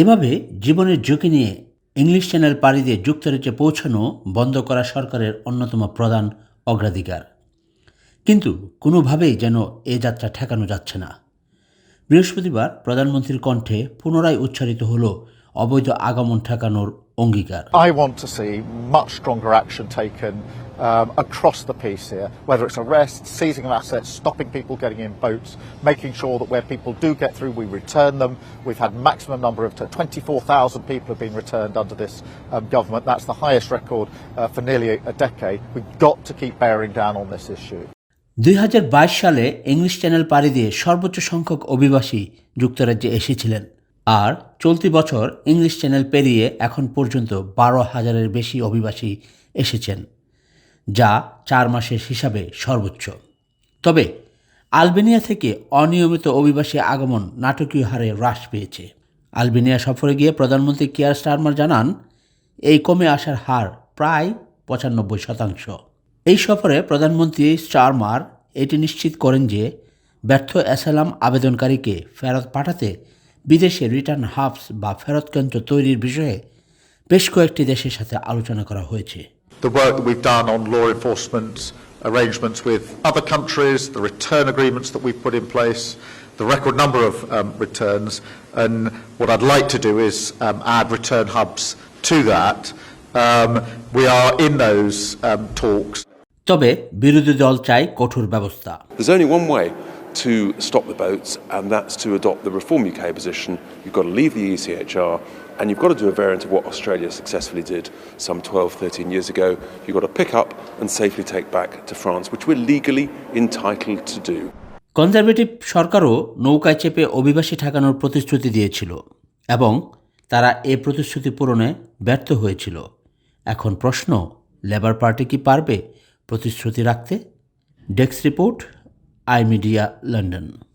এভাবে জীবনের ঝুঁকি নিয়ে ইংলিশ চ্যানেল পাড়ি দিয়ে যুক্তরাজ্যে পৌঁছানো বন্ধ করা সরকারের অন্যতম প্রধান অগ্রাধিকার। কিন্তু কোনোভাবেই যেন এ যাত্রা ঠেকানো যাচ্ছে না। বৃহস্পতিবার প্রধানমন্ত্রীর কণ্ঠে পুনরায় উচ্চারিত হল অবৈধ আগমন ঠেকানোর অঙ্গীকার। I want to see much stronger action taken um, across the piece here, whether it's arrests, seizing of assets, stopping people getting in boats, making sure that where people do get through, we return them. We've had maximum number of 24,000 people have been returned under this um, government. That's the highest record uh, for nearly a, decade. We've got to keep bearing down on this issue. দুই হাজার বাইশ সালে English channel পাড়ি দিয়ে সর্বোচ্চ সংখ্যক অভিবাসী যুক্তরাজ্যে এসেছিলেন আর চলতি বছর ইংলিশ চ্যানেল পেরিয়ে এখন পর্যন্ত বারো হাজারের বেশি অভিবাসী এসেছেন যা চার মাসের হিসাবে সর্বোচ্চ। তবে, আলবেনিয়া থেকে অনিয়মিত অভিবাসী আগমন নাটকীয় হারে হ্রাস পেয়েছে। আলবেনিয়া সফরে গিয়ে প্রধানমন্ত্রী কিয়ার স্টারমার জানান, এই কমে আসার হার প্রায় পঁচানব্বই শতাংশ। এই সফরে প্রধানমন্ত্রী স্টারমার এটি নিশ্চিত করেন যে, ব্যর্থ অ্যাসালাম আবেদনকারীকে ফেরত পাঠাতে বিদেশে রিটার্ন হাবস বা ফেরত কেন্দ্র তৈরির বিষয়ে বেশ কয়েকটি দেশের সাথে আলোচনা করা হয়েছে। the work that we've done on law enforcement arrangements with other countries, the return agreements that we've put in place, the record number of um, returns, and what I'd like to do is um, add return hubs to that. Um, we are in those um, talks. তবে বিরোধী দল চায় কঠোর ব্যবস্থা There's only one way to stop the boats, and that's to adopt the Reform UK position. You've got to leave the E ECHR, and you've got to do a variant of what Australia successfully did some 12, 13 years ago. You've got to pick up and safely take back to France, which we're legally entitled to do. Conservative সরকারও নৌকায় চেপে অভিবাসী ঠেকানোর প্রতিশ্রুতি দিয়েছিল এবং তারা এ প্রতিশ্রুতি পূরণে ব্যর্থ হয়েছিল এখন প্রশ্ন লেবার পার্টি কি পারবে প্রতিশ্রুতি রাখতে desk report I media London